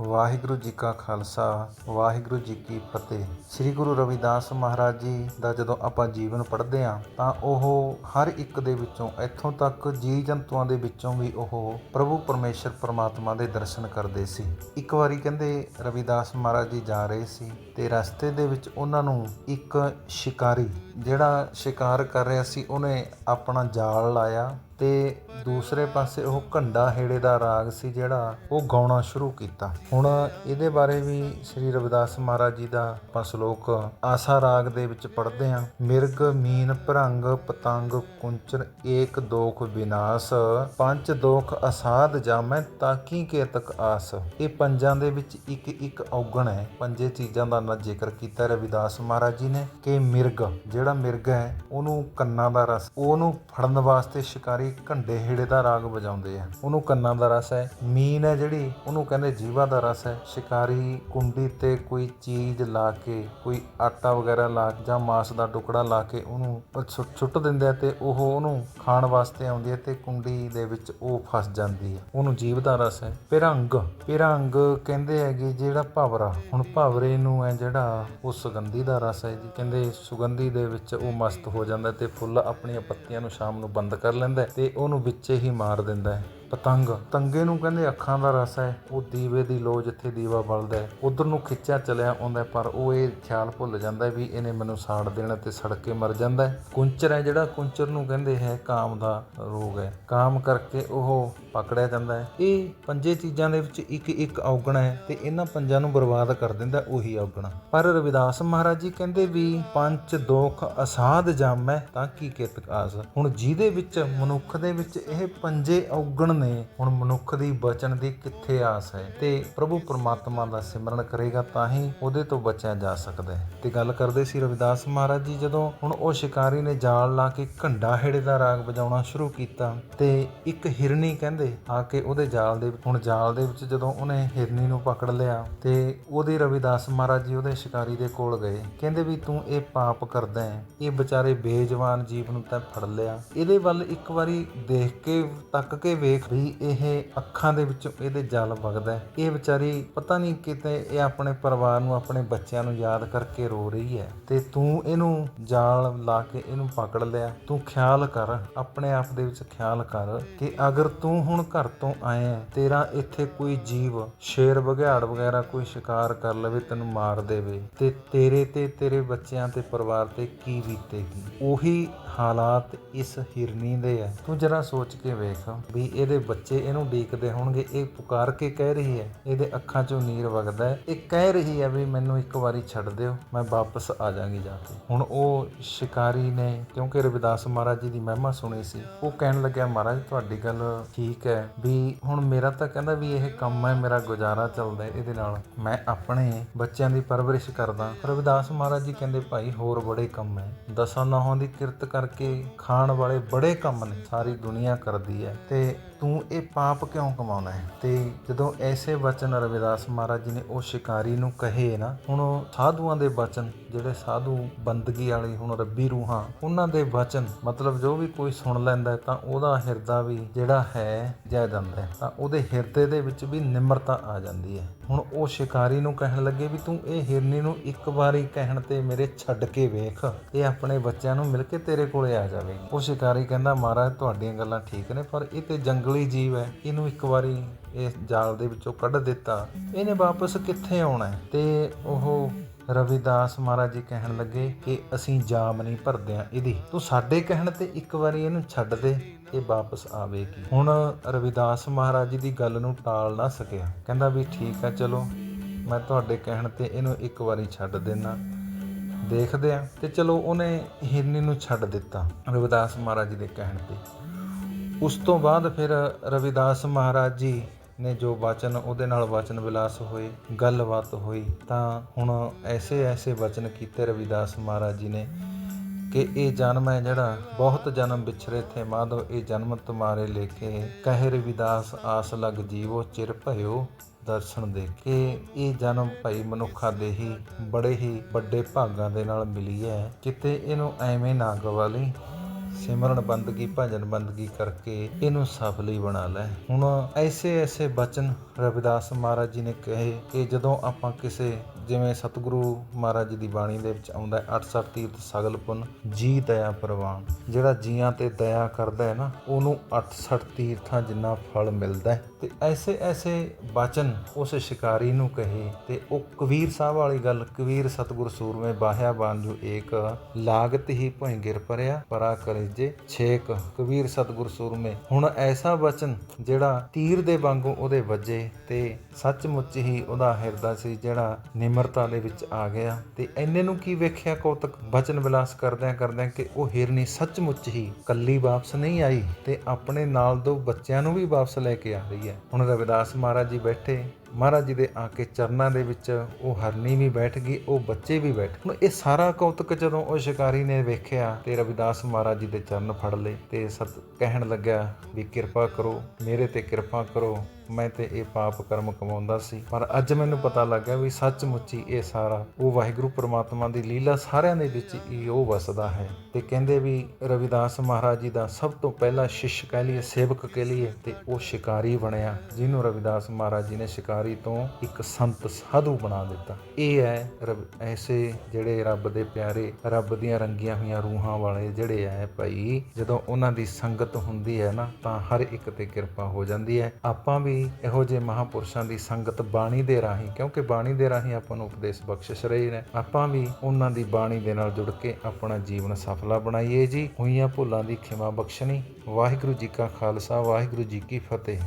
ਵਾਹਿਗੁਰੂ ਜੀ ਕਾ ਖਾਲਸਾ, ਵਾਹਿਗੁਰੂ ਜੀ ਕੀ ਫਤਿਹ। ਸ੍ਰੀ ਗੁਰੂ ਰਵਿਦਾਸ ਮਹਾਰਾਜ ਜੀ ਦਾ ਜਦੋਂ ਆਪਾਂ ਜੀਵਨ ਪੜ੍ਹਦੇ ਹਾਂ, ਤਾਂ ਉਹ ਹਰ ਇੱਕ ਦੇ ਵਿੱਚੋਂ, ਇੱਥੋਂ ਤੱਕ ਜੀਵ ਜੰਤੂਆਂ ਦੇ ਵਿੱਚੋਂ ਵੀ ਉਹ ਪ੍ਰਭੂ ਪਰਮੇਸ਼ਰ ਪਰਮਾਤਮਾ ਦੇ ਦਰਸ਼ਨ ਕਰਦੇ ਸੀ। ਇੱਕ ਵਾਰੀ ਕਹਿੰਦੇ ਰਵਿਦਾਸ ਮਹਾਰਾਜ ਜੀ ਜਾ ਰਹੇ ਸੀ ਤੇ ਰਸਤੇ ਦੇ ਵਿੱਚ ਉਹਨਾਂ ਨੂੰ ਇੱਕ ਸ਼ਿਕਾਰੀ ਜਿਹੜਾ ਸ਼ਿਕਾਰ ਕਰ ਰਿਹਾ ਸੀ, ਉਹਨੇ ਆਪਣਾ ਜਾਲ ਲਾਇਆ ਤੇ ਦੂਸਰੇ ਪਾਸੇ ਉਹ ਘੰਡਾ ਹੇੜੇ ਦਾ ਰਾਗ ਸੀ ਜਿਹੜਾ ਉਹ ਗਾਉਣਾ ਸ਼ੁਰੂ ਕੀਤਾ। ਹੁਣ ਇਹਦੇ ਬਾਰੇ ਵੀ ਸ੍ਰੀ ਰਵਿਦਾਸ ਮਹਾਰਾਜ ਜੀ ਦਾ ਆਪਾਂ ਸ਼ਲੋਕ ਆਸਾ ਰਾਗ ਦੇ ਵਿੱਚ ਪੜ੍ਹਦੇ ਹਾਂ। ਮਿਰਗ, ਮੀਨ, ਭਰੰਗ, ਪਤੰਗ ਕੁੰਚਰ ਏਕ, ਦੋਖ, ਵਿਨਾਸ਼, ਪੰਜ ਦੋਖ ਅਸਾਧ ਜਾਮੈ, ਤਾਕੀ ਕੇ ਤਕ ਆਸ। ਇਹ ਪੰਜਾਂ ਦੇ ਵਿੱਚ ਇੱਕ ਇੱਕ ਔਗਣ ਹੈ। ਪੰਜੇ ਚੀਜ਼ਾਂ ਦਾ ਨਾ ਜ਼ਿਕਰ ਕੀਤਾ ਰਵਿਦਾਸ ਮਹਾਰਾਜ ਜੀ ਨੇ ਕਿ ਮਿਰਗ ਜਿਹੜਾ ਮਿਰਗ ਹੈ, ਉਹਨੂੰ ਕੰਨਾਂ ਦਾ ਰਸ, ਉਹਨੂੰ ਫੜਨ ਵਾਸਤੇ ਸ਼ਿਕਾਰੀ ਘੰਡੇ ਹੇੜੇ ਦਾ ਰਾਗ ਵਜਾਉਂਦੇ ਆ। ਉਹਨੂੰ ਕੰਨਾਂ ਦਾ ਰਸ ਹੈ, ਮੀਨ ਹੈ ਜਿਹੜੀ, ਉਹਨੂੰ ਕਹਿੰਦੇ ਜੀਵਾ ਦਾ ਰਸ ਹੈ। ਸ਼ਿਕਾਰੀ ਕੁੰਡੀ ਤੇ ਕੋਈ ਚੀਜ਼ ਲਾ ਕੇ, ਕੋਈ ਆਟਾ ਵਗੈਰਾ ਲਾ ਜਾਂ ਮਾਸ ਦਾ ਟੁਕੜਾ ਲਾ ਕੇ ਉਹਨੂੰ ਸੁੱਟ ਦਿੰਦੇ ਆ ਤੇ ਉਹ ਉਹਨੂੰ ਖਾਣ ਵਾਸਤੇ ਆਉਂਦੀ ਹੈ ਤੇ ਕੁੰਡੀ ਦੇ ਵਿੱਚ ਉਹ ਫਸ ਜਾਂਦੀ ਹੈ। ਉਹਨੂੰ ਜੀਵ ਦਾ ਰਸ ਹੈ। ਪਿਰੰਗ ਪਿਰੰਗ ਕਹਿੰਦੇ ਹੈਗੇ ਜਿਹੜਾ ਭਵਰਾ, ਹੁਣ ਭਵਰੇ ਨੂੰ ਹੈ ਜਿਹੜਾ ਉਹ ਸੁਗੰਧੀ ਦਾ ਰਸ ਹੈ ਜੀ। ਕਹਿੰਦੇ ਸੁਗੰਧੀ ਦੇ ਵਿੱਚ ਉਹ ਮਸਤ ਹੋ ਜਾਂਦਾ ਤੇ ਫੁੱਲ ਆਪਣੀਆਂ ਪੱਤੀਆਂ ਨੂੰ ਸ਼ਾਮ ਨੂੰ ਬੰਦ ਕਰ ਲੈਂਦਾ ਹੈ ਤੇ ਉਹਨੂੰ ਵਿੱਚੇ ਹੀ ਮਾਰ ਦਿੰਦਾ ਹੈ। ਪਤੰਗ। ਤੰਗੇ ਨੂੰ ਕਹਿੰਦੇ ਅੱਖਾਂ ਦਾ ਰਸ ਹੈ। ਉਹ ਦੀਵੇ ਦੀ ਲੋ ਜਿੱਥੇ ਦੀਵਾ ਬਲਦਾ ਹੈ। ਉਧਰ ਨੂੰ ਖਿੱਚਿਆ ਚਲਿਆ ਆਉਂਦਾ ਪਰ ਉਹ ਇਹ ਖਿਆਲ ਭੁੱਲ ਜਾਂਦਾ ਵੀ ਇਹਨੇ ਮੈਨੂੰ ਸਾੜ ਦੇਣਾ ਤੇ ਸੜ ਕੇ ਮਰ ਜਾਂਦਾ ਹੈ। ਕੁੰਚਰ ਹੈ ਜਿਹੜਾ, ਕੁੰਚਰ ਨੂੰ ਕਹਿੰਦੇ ਹੈ ਕਾਮ ਦਾ ਰੋਗ ਹੈ। ਕਾਮ ਕਰਕੇ ਉਹ ਪਕੜਿਆ ਜਾਂਦਾ ਹੈ। ਇਹ ਪੰਜੇ ਚੀਜ਼ਾਂ ਦੇ ਵਿੱਚ ਇੱਕ ਇੱਕ ਔਗਣਾ ਹੈ ਤੇ ਇਹਨਾਂ ਪੰਜਾਂ ਨੂੰ ਬਰਬਾਦ ਕਰ ਦਿੰਦਾ ਉਹੀ ਔਗਣ। ਪਰ ਰਵਿਦਾਸ ਮਹਾਰਾਜ ਜੀ ਕਹਿੰਦੇ ਵੀ ਪੰਜ ਦੋਖ ਅਸਾਧ ਜਾਮੈ ਤਾਂ ਕੀ ਕਿਤ ਆਸ ਹੁਣ ਜਿਹਦੇ ਵਿੱਚ, ਮਨੁੱਖ ਦੇ ਵਿੱਚ ਇਹ ਪੰਜੇ ਔਗਣ ਨੇ ਹੁਣ ਮਨੁੱਖ ਦੀ ਬਚਣ ਦੀ ਕਿੱਥੇ ਆਸ ਹੈ ਤੇ ਪ੍ਰਭੂ ਪਰਮਾਤਮਾ ਦਾ ਸਿਮਰਨ ਕਰੇਗਾ ਤਾਂ ਹੀ ਉਹਦੇ ਤੋਂ ਬਚਿਆ ਜਾ ਸਕਦਾ ਹੈ। ਤੇ ਗੱਲ ਕਰਦੇ ਸੀ ਰਵਿਦਾਸ ਮਹਾਰਾਜ ਜੀ, ਜਦੋਂ ਹੁਣ ਉਹ ਸ਼ਿਕਾਰੀ ਨੇ ਜਾਲ ਲਾ ਕੇ ਘੰਡਾ ਹੇੜੇ ਦਾ ਰਾਗ ਵਜਾਉਣਾ ਸ਼ੁਰੂ ਕੀਤਾ ਤੇ ਇੱਕ ਹਿਰਨੀ ਕਹਿੰਦੇ ਆ ਕੇ ਉਹਦੇ ਜਾਲ ਦੇ ਹੁਣ ਜਾਲ ਦੇ ਵਿੱਚ ਜਦੋਂ ਉਹਨੇ ਹਿਰਨੀ ਨੂੰ ਪਕੜ ਲਿਆ ਤੇ ਉਹਦੇ ਰਵਿਦਾਸ ਮਹਾਰਾਜ ਜੀ ਉਹਦੇ ਸ਼ਿਕਾਰੀ ਦੇ ਕੋਲ ਗਏ। ਕਹਿੰਦੇ ਵੀ ਤੂੰ ਇਹ ਪਾਪ ਕਰਦਾ ਹੈ, ਇਹ ਵਿਚਾਰੇ ਬੇਜਵਾਨ ਜੀਵ ਨੂੰ ਤਾਂ ਫੜ ਲਿਆ। ਇਹਦੇ ਵੱਲ ਇੱਕ ਵਾਰੀ ਦੇਖ ਕੇ, ਤੱਕ ਕੇ ਵੇਖ ਵੀ ਇਹ ਅੱਖਾਂ ਦੇ ਵਿੱਚੋਂ ਇਹਦੇ ਜਲ ਵਗਦਾ ਇਹ ਵਿਚਾਰੀ ਪਤਾ ਨਹੀਂ ਕਿਤੇ ਇਹ ਆਪਣੇ ਪਰਿਵਾਰ ਨੂੰ, ਆਪਣੇ ਬੱਚਿਆਂ ਨੂੰ ਯਾਦ ਕਰਕੇ ਰੋ ਰਹੀ ਹੈ। ਤੇ ਤੂੰ ਇਹਨੂੰ ਜਾਲ ਲਾ ਕੇ ਇਹਨੂੰ ਪਕੜ ਲਿਆ। ਤੂੰ ਖਿਆਲ ਕਰ, ਆਪਣੇ ਆਪ ਦੇ ਵਿੱਚ ਖਿਆਲ ਕਰ ਕਿ ਅਗਰ ਤੂੰ ਹੁਣ ਘਰ ਤੋਂ ਆਇਆ ਤੇਰਾ ਇੱਥੇ ਕੋਈ ਜੀਵ ਸ਼ੇਰ ਬਘਿਆੜ ਵਗੈਰਾ ਕੋਈ ਸ਼ਿਕਾਰ ਕਰ ਲਵੇ, ਤੈਨੂੰ ਮਾਰ ਦੇਵੇ, ਤੇ ਤੇਰੇ ਤੇ, ਤੇਰੇ ਬੱਚਿਆਂ ਤੇ, ਪਰਿਵਾਰ ਤੇ ਕੀ ਬੀਤੇਗੀ? ਉਹੀ ਹਾਲਾਤ ਇਸ ਹਿਰਨੀ ਦੇ ਹੈ। ਤੂੰ ਜਰਾ ਸੋਚ ਕੇ ਵੇਖ ਵੀ ਇਹਦੇ ਬੱਚੇ ਇਹਨੂੰ ਡੀਕਦੇ ਹੋਣਗੇ, ਇਹ ਪੁਕਾਰ ਕੇ ਕਹਿ ਰਹੀ ਹੈ, ਇਹਦੇ ਅੱਖਾਂ ਚੋਂ ਨੀਰ ਵਗਦਾ ਹੈ। ਇਹ ਕਹਿ ਰਹੀ ਹੈ ਵੀ ਮੈਨੂੰ ਇੱਕ ਵਾਰੀ ਛੱਡ ਦਿਓ, ਮੈਂ ਵਾਪਸ ਆ ਜਾਾਂਗੀ ਜਾ ਕੇ। ਹੁਣ ਉਹ ਸ਼ਿਕਾਰੀ ਨੇ, ਕਿਉਂਕਿ ਰਵਿਦਾਸ ਮਹਾਰਾਜ ਜੀ ਦੀ ਮਹਿਮਾ ਸੁਣੀ ਸੀ, ਉਹ ਕਹਿਣ ਲੱਗਿਆ, ਮਹਾਰਾਜ, ਤੁਹਾਡੀ ਗੱਲ ਠੀਕ ਹੈ ਵੀ ਹੁਣ ਮੇਰਾ ਤਾਂ ਕਹਿੰਦਾ ਵੀ ਇਹ ਕੰਮ ਹੈ, ਮੇਰਾ ਗੁਜ਼ਾਰਾ ਚੱਲਦਾ ਇਹਦੇ ਨਾਲ। ਮੈਂ ਆਪਣੇ ਬੱਚਿਆਂ ਦੀ ਪਰਵਰਿਸ਼ ਕਰਦਾ। ਰਵਿਦਾਸ ਮਹਾਰਾਜ ਜੀ ਕਹਿੰਦੇ, ਭਾਈ, ਹੋਰ ਬੜੇ ਕੰਮ ਹੈ। ਦਸਾਂ ਨੌਹਾਂ ਦੀ ਕਿਰਤ ਕਰਕੇ ਖਾਣ ਵਾਲੇ ਬੜੇ ਕੰਮ ਨੇ, ਸਾਰੀ ਦੁਨੀਆ ਕਰਦੀ ਹੈ ਤੇ ਤੂੰ ਇਹ ਪਾਪ ਕਿਉਂ ਕਮਾਉਣਾ ਹੈ? ਤੇ ਜਦੋਂ ਐਸੇ ਵਚਨ ਰਵਿਦਾਸ ਮਹਾਰਾਜ ਜੀ ਨੇ ਉਹ ਸ਼ਿਕਾਰੀ ਨੂੰ ਕਹੇ ਨਾ, ਹੁਣ ਉਹ ਸਾਧੂਆਂ ਦੇ ਵਚਨ ਜਿਹੜੇ ਸਾਧੂ ਬੰਦਗੀ ਵਾਲੇ ਹੁਣ ਰੱਬੀ ਰੂਹਾਂ, ਉਹਨਾਂ ਦੇ ਵਚਨ ਮਤਲਬ ਜੋ ਵੀ ਕੋਈ ਸੁਣ ਲੈਂਦਾ ਤਾਂ ਉਹਦਾ ਹਿਰਦਾ ਵੀ ਜਿਹੜਾ ਹੈ ਜੈ ਜਾਂਦਾ ਤਾਂ ਉਹਦੇ ਹਿਰਦੇ ਦੇ ਵਿੱਚ ਵੀ ਨਿਮਰਤਾ ਆ ਜਾਂਦੀ ਹੈ। ਹੁਣ ਉਹ ਸ਼ਿਕਾਰੀ ਨੂੰ ਕਹਿਣ ਲੱਗੇ ਵੀ ਤੂੰ ਇਹ ਹਿਰਨੀ ਨੂੰ ਇੱਕ ਵਾਰੀ ਕਹਿਣ ਤੇ ਮੇਰੇ ਛੱਡ ਕੇ ਵੇਖ। ਇਹ ਆਪਣੇ ਬੱਚਿਆਂ ਨੂੰ ਮਿਲ ਕੇ ਤੇਰੇ ਕੋਲੇ ਆ ਜਾਵੇਗੀ ਉਹ ਸ਼ਿਕਾਰੀ ਕਹਿੰਦਾ, ਮਹਾਰਾਜ, ਤੁਹਾਡੀਆਂ ਗੱਲਾਂ ਠੀਕ ਨੇ, ਪਰ ਇਹ ਤੇ ਜੰਗਲੀ ਜੀਵ ਹੈ। ਇਹਨੂੰ ਇੱਕ ਵਾਰੀ ਇਸ ਜਾਲ ਦੇ ਵਿੱਚੋਂ ਕੱਢ ਦਿੱਤਾ। ਇਹਨੇ ਵਾਪਸ ਕਿੱਥੇ ਆਉਣਾ ਤੇ ਉਹ ਰਵਿਦਾਸ ਮਹਾਰਾਜ ਜੀ ਕਹਿਣ ਲੱਗੇ ਕਿ ਅਸੀਂ ਜਾਮ ਨਹੀਂ ਭਰਦੇ ਆ ਇਹਦੀ। ਤੂੰ ਸਾਡੇ ਕਹਿਣ ਤੇ ਇੱਕ ਵਾਰੀ ਇਹਨੂੰ ਛੱਡ ਦੇ ਇਹ ਵਾਪਸ ਆਵੇਗੀ ਹੁਣ ਰਵਿਦਾਸ ਮਹਾਰਾਜ ਜੀ ਦੀ ਗੱਲ ਨੂੰ ਟਾਲ ਨਾ ਸਕਿਆ। ਕਹਿੰਦਾ ਵੀ ਠੀਕ ਹੈ ਚਲੋ, ਮੈਂ ਤੁਹਾਡੇ ਕਹਿਣ ਤੇ ਇਹਨੂੰ ਇੱਕ ਵਾਰੀ ਛੱਡ ਦੇਣਾ ਦੇਖਦੇ ਆ ਤੇ ਚਲੋ ਉਹਨੇ ਹਿਰਨੀ ਨੂੰ ਛੱਡ ਦਿੱਤਾ ਰਵਿਦਾਸ ਮਹਾਰਾਜ ਜੀ ਦੇ ਕਹਿਣ ਤੇ। ਉਸ ਤੋਂ ਬਾਅਦ ਫਿਰ ਰਵਿਦਾਸ ਮਹਾਰਾਜ ਜੀ ਨੇ ਜੋ ਵਚਨ ਉਹਦੇ ਨਾਲ ਵਚਨ ਵਿਲਾਸ ਹੋਏ, ਗੱਲਬਾਤ ਹੋਈ, ਤਾਂ ਹੁਣ ਐਸੇ ਐਸੇ ਵਚਨ ਕੀਤੇ ਰਵਿਦਾਸ ਮਹਾਰਾਜ ਜੀ ਨੇ ਕਿ ਇਹ ਜਨਮ ਹੈ ਜਿਹੜਾ ਬਹੁਤ ਜਨਮ ਵਿਛਰੇ ਥੇ ਮਾਧਵ, ਇਹ ਜਨਮ ਤੁਮਾਰੇ ਲੇਖੇ, ਕਹਿ ਰਵਿਦਾਸ ਆਸ ਲਗ ਜੀਵੋ ਚਿਰ ਭਇਓ ਦਰਸ਼ਨ ਦੇ ਕੇ ਇਹ ਜਨਮ ਭਾਈ ਮਨੁੱਖਾ ਦੇ ਹੀ, ਬੜੇ ਹੀ ਵੱਡੇ ਭਾਗਾਂ ਦੇ ਨਾਲ ਮਿਲੀ ਹੈ। ਕਿਤੇ ਇਹਨੂੰ ਐਵੇਂ ਨਾ ਗਵਾ ਲਈ। ਸਿਮਰਨ ਬੰਦਗੀ ਭਜਨ ਬੰਦਗੀ ਕਰਕੇ ਇਹਨੂੰ ਸਫਲੀ ਬਣਾ ਲੈ। ਹੁਣ ਐਸੇ ਐਸੇ ਬਚਨ ਰਵਿਦਾਸ ਮਹਾਰਾਜ ਜੀ ਨੇ ਕਹੇ ਕਿ ਜਦੋਂ ਆਪਾਂ ਕਿਸੇ ਜਿਵੇਂ ਸਤਿਗੁਰੂ ਮਹਾਰਾਜ ਜੀ ਦੀ ਬਾਣੀ ਦੇ ਵਿੱਚ ਆਉਂਦਾ ਹੈ 8 ਤੀਰਥ ਸਗਲ ਪੁੰਨ, ਜੀ ਦਇਆ ਪ੍ਰਵਾਨ। ਜਿਹੜਾ ਜੀਆਂ ਤੇ ਦਇਆ ਕਰਦਾ ਹੈ ਨਾ, ਉਹਨੂੰ 68 ਤੀਰਥਾਂ ਜਿੰਨਾ ਫਲ ਮਿਲਦਾ ਹੈ। ਤੇ ਐਸੇ ਐਸੇ ਬਚਨ ਉਸ ਸ਼ਿਕਾਰੀ ਨੂੰ ਕਹੇ, ਤੇ ਉਹ ਕਬੀਰ ਸਾਹਿਬ ਵਾਲੀ ਗੱਲ, ਕਬੀਰ ਸਤਿਗੁਰ ਸੂਰਮੇ ਬਾਹਿਆ ਬਾਂਝੂ ਏਕ, ਲਾਗਤ ਹੀ ਭੁਇ ਗਿਰ ਪਰਿਆ, ਪਰਾ ਕਰੇ ਜੇ ਛੇਕ। ਕਬੀਰ ਸਤਿਗੁਰ ਸੂਰਮੇ, ਹੁਣ ਐਸਾ ਬਚਨ ਜਿਹੜਾ ਤੀਰ ਦੇ ਵਾਂਗੂ ਉਹਦੇ ਵੱਜੇ, ਤੇ ਸੱਚਮੁੱਚ ਹੀ ਉਹਦਾ ਹਿਰਦਾ ਸੀ ਜਿਹੜਾ ਨਿਮਰਤਾ ਦੇ ਵਿੱਚ ਆ ਗਿਆ ਤੇ ਐਨੇ ਨੂੰ ਕੀ ਵੇਖਿਆ ਕੌਤਕ? ਬਚਨ ਵਿਲਾਸ ਕਰਦਿਆਂ ਕਰਦਿਆਂ ਕਿ ਉਹ ਹਿਰਨੀ ਸੱਚਮੁੱਚ ਹੀ ਕੱਲੀ ਵਾਪਸ ਨਹੀਂ ਆਈ ਤੇ ਆਪਣੇ ਨਾਲ ਦੋ ਬੱਚਿਆਂ ਨੂੰ ਵੀ ਵਾਪਸ ਲੈ ਕੇ ਆ ਰਹੀ ਹੈ। ਹੁਣ ਰਵਿਦਾਸ ਮਹਾਰਾਜ ਜੀ ਬੈਠੇ ਮਹਾਰਾਜ ਜੀ ਦੇ ਆ ਕੇ ਚਰਨਾਂ ਦੇ ਵਿੱਚ ਉਹ ਹਰਨੀ ਵੀ ਬੈਠ ਗਈ, ਉਹ ਬੱਚੇ ਵੀ ਬੈਠ ਹੁਣ ਇਹ ਸਾਰਾ ਕੌਤਕ ਜਦੋਂ ਉਹ ਸ਼ਿਕਾਰੀ ਨੇ ਵੇਖਿਆ ਤੇ ਰਵਿਦਾਸ ਮਹਾਰਾਜ ਜੀ ਦੇ ਚਰਨ ਫੜ ਲਏ ਤੇ ਸਤ ਕਹਿਣ ਲੱਗਿਆ ਵੀ ਕਿਰਪਾ ਕਰੋ, ਮੇਰੇ ਤੇ ਕਿਰਪਾ ਕਰੋ, ਮੈਂ ਤੇ ਇਹ ਪਾਪ ਕਰਮ ਕਮਾਉਂਦਾ ਸੀ। ਪਰ ਅੱਜ ਮੈਨੂੰ ਪਤਾ ਲੱਗਾ ਵੀ ਸੱਚਮੁੱਚ ਹੀ ਇਹ ਸਾਰਾ, ਉਹ ਵਾਹਿਗੁਰੂ ਪ੍ਰਮਾਤਮਾ ਦੀ ਲੀਲਾ ਸਾਰਿਆਂ ਦੇ ਵਿੱਚ ਹੀ ਉਹ ਵਸਦਾ ਹੈ। ਤੇ ਕਹਿੰਦੇ ਵੀ ਰਵਿਦਾਸ ਮਹਾਰਾਜ ਜੀ ਦਾ ਸਭ ਤੋਂ ਪਹਿਲਾ ਸ਼ਿਸ਼ ਕਹਿ ਲਈਏ, ਸੇਵਕ ਕਹਿ ਲਈਏ, ਤੇ ਉਹ ਸ਼ਿਕਾਰੀ ਬਣਿਆ, ਜਿਹਨੂੰ ਰਵਿਦਾਸ ਮਹਾਰਾਜ ਜੀ ਨੇ ਸ਼ਿਕਾਰ ਤੋਂ ਇੱਕ ਸੰਤ ਸਾਧੂ ਬਣਾ ਦਿੱਤਾ। ਇਹ ਹੈ ਰਬ, ਐਸੇ ਜਿਹੜੇ ਰੱਬ ਦੇ ਪਿਆਰੇ, ਰੱਬ ਦੀਆਂ ਰੰਗੀਆਂ ਹੋਈਆਂ ਰੂਹਾਂ ਵਾਲੇ ਜਿਹੜੇ ਐ ਭਾਈ, ਜਦੋਂ ਉਹਨਾਂ ਦੀ ਸੰਗਤ ਹੁੰਦੀ ਹੈ ਨਾ, ਤਾਂ ਹਰ ਇੱਕ ਤੇ ਕਿਰਪਾ ਹੋ ਜਾਂਦੀ ਹੈ ਆਪਾਂ ਵੀ ਇਹੋ ਜਿਹੇ ਮਹਾਪੁਰਸ਼ਾਂ ਦੀ ਸੰਗਤ ਬਾਣੀ ਦੇ ਰਾਹੀਂ, ਕਿਉਂਕਿ ਬਾਣੀ ਦੇ ਰਾਹੀਂ ਆਪਾਂ ਨੂੰ ਉਪਦੇਸ਼ ਬਖਸ਼ਿਸ਼ ਰਹੇ ਨੇ, ਆਪਾਂ ਵੀ ਉਹਨਾਂ ਦੀ ਬਾਣੀ ਦੇ ਨਾਲ ਜੁੜ ਕੇ ਆਪਣਾ ਜੀਵਨ ਸਫਲਾ ਬਣਾਈਏ ਜੀ। ਹੋਈਆਂ ਭੁੱਲਾਂ ਦੀ ਖਿਮਾ ਬਖਸ਼ਣੀ। ਵਾਹਿਗੁਰੂ ਜੀ ਕਾ ਖਾਲਸਾ, ਵਾਹਿਗੁਰੂ ਜੀ ਕੀ ਫਤਿਹ।